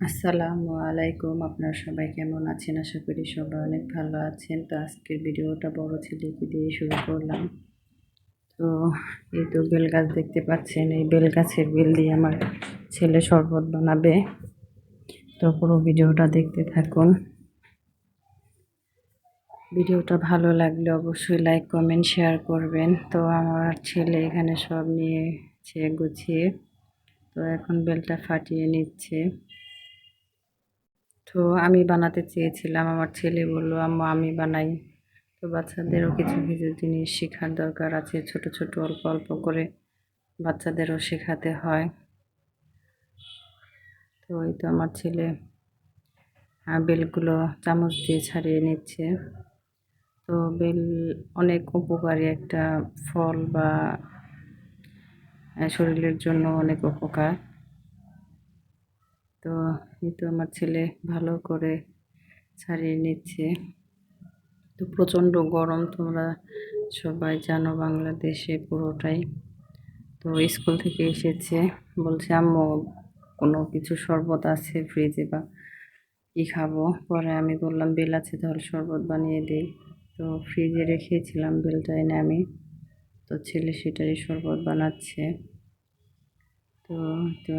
আসসালামু আলাইকুম। আপনারা সবাই কেমন আছেন? আশা করি সবাই অনেক ভালো আছেন। তো আজকের ভিডিওটা বড় ছেলেকে দিয়ে শুরু করলাম। তো এই তো বেল গাছ দেখতে পাচ্ছেন। এই বেল গাছের বেল দিয়ে আমার ছেলে শরবত বানাবে। তো পুরো ভিডিওটা দেখতে থাকুন। ভিডিওটা ভালো লাগলে অবশ্যই লাইক, কমেন্ট, শেয়ার করবেন। তো আমার ছেলে এখানে সব নিয়েছে, গুছিয়ে। তো এখন বেলটা ফাটিয়ে নিচ্ছে। তো আমি বানাতে চেয়েছিলাম, আমার ছেলে বলল, আম্মা, আমি বানাই। তো বাচ্চাদেরও কিছু কিছু জিনিস শেখার দরকার আছে, ছোট ছোট, অল্প অল্প করে বাচ্চাদেরও শেখাতে হয়। তো এই তো আমার ছেলে বেলগুলো চামচ দিয়ে ছাড়িয়ে নিচ্ছে। তো বেল অনেক উপকারী একটা ফল বা শরীরের জন্য অনেক উপকার। তো এই তো আমার ছেলে ভালো করে ছাড়িয়ে নিচ্ছে, তো প্রচণ্ড গরম তোমরা সবাই জানো বাংলাদেশে পুরোটাই। তো স্কুল থেকে এসেছে, বলছে, আম্মু, কোনো কিছু শরবত আছে ফ্রিজে বা কী খাব? পরে আমি বললাম, বেল আছে, তাহলে শরবত বানিয়ে দিই। তো ফ্রিজে রেখেছিলাম বেলটা এনে আমি, তো ছেলে সেটারই শরবত বানাচ্ছে। তো তো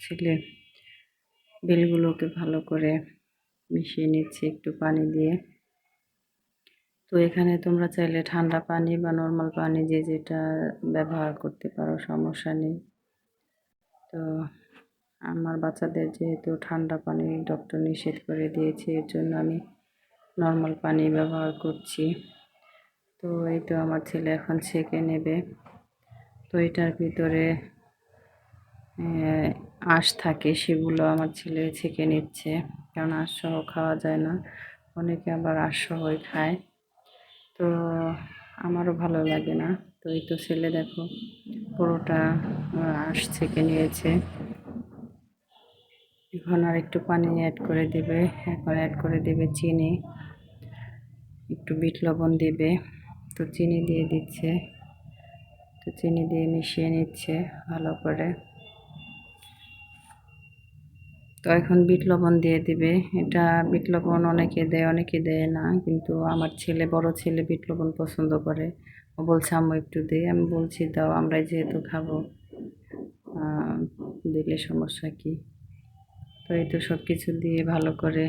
ছেলে বেলগুলোকে ভালো করে মিশিয়ে নিচ্ছি একটু পানি দিয়ে। তো এখানে তোমরা চাইলে ঠান্ডা পানি বা নর্মাল পানি যে যেটা ব্যবহার করতে পারো, সমস্যা নেই। তো আমার বাচ্চাদের যেহেতু ঠান্ডা পানি ডক্টর নিষেধ করে দিয়েছে, এর জন্য আমি নর্মাল পানি ব্যবহার করছি। তো এই তো আমার ছেলে এখন ছেঁকে নেবে। তো এটার ভিতরে আঁশ থাকে, সেগুলো আমার ছেলে ছেঁকে নিচ্ছে। কারণ আঁশ সহ খাওয়া যায় না। অনেকে আবার আঁশ সহই খায়। তো আমারও ভালো লাগে না। তো এই তো ছেলে দেখো, পুরোটা আঁশ ছেঁকে নিয়েছে। এখন আর একটু পানি অ্যাড করে দেবে। এখন অ্যাড করে দেবে চিনি। একটু বিট লবণ দেবে। তো চিনি দিয়ে দিচ্ছে। তো চিনি দিয়ে মিশিয়ে নিচ্ছে ভালো করে। তো এখন বিট লবণ দিয়ে দিবে। এটা বিট লবণ অনেকে দেয় অনেকে দেয় না। কিন্তু আমার ছেলে, বড় ছেলে বিট লবণ পছন্দ করে। ও বলছে, আম্মু, একটু দে। আমি বলছি, দাও, আমরাই যেহেতু খাব দিলে সমস্যা কি? তো এই তো সব কিছু দিয়ে ভালো করে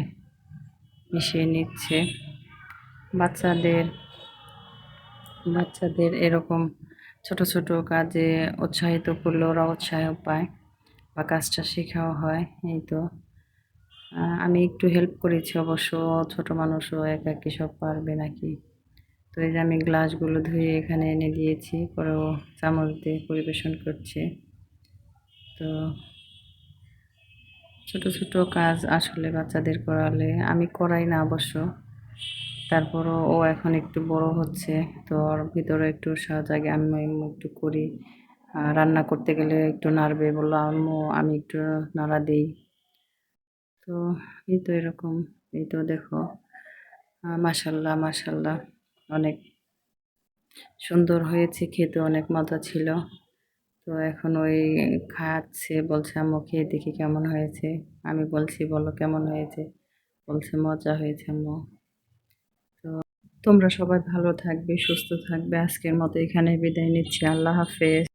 মিশিয়ে নিচ্ছে। বাচ্চাদের বাচ্চাদের এরকম ছোট ছোট কাজে উৎসাহিত করলে ওরা উৎসাহ পায়। বা কাজটা শেখাও হয়, এই তো। আমি একটু হেল্প করেছি অবশ্য, ছোট মানুষও একা কি সব পারবে নাকি? তো এই যে আমি গ্লাসগুলো ধুয়ে এখানে এনে দিয়েছি, পরেও চামচ দিয়ে পরিবেশন করছে। তো ছোট ছোট কাজ আসলে বাচ্চাদের করালে, আমি করাই না অবশ্য। তারপরও ও এখন একটু বড় হচ্ছে, তো ওর ভিতরে একটু সাহায্য আগে আমি একটু করি। রান্না করতে গেলে একটু নাড়বে, বলল, আম্মু, আমি একটু নাড়া দিই। তো এই তো এরকম, এই তো দেখো। মাসাল্লাহ মাসাল্লাহ অনেক সুন্দর হয়েছে, খেতে অনেক মজা ছিল। তো এখন ওই খাচ্ছে, বলছে, আম্মু, খেয়ে দেখি কেমন হয়েছে। আমি বলছি, বলো, কেমন হয়েছে? বলছে, মজা হয়েছে, আম্মু। তো তোমরা সবাই ভালো থাকবে, সুস্থ থাকবে। আজকের মতো এখানে বিদায় নিচ্ছি। আল্লাহ হাফেজ।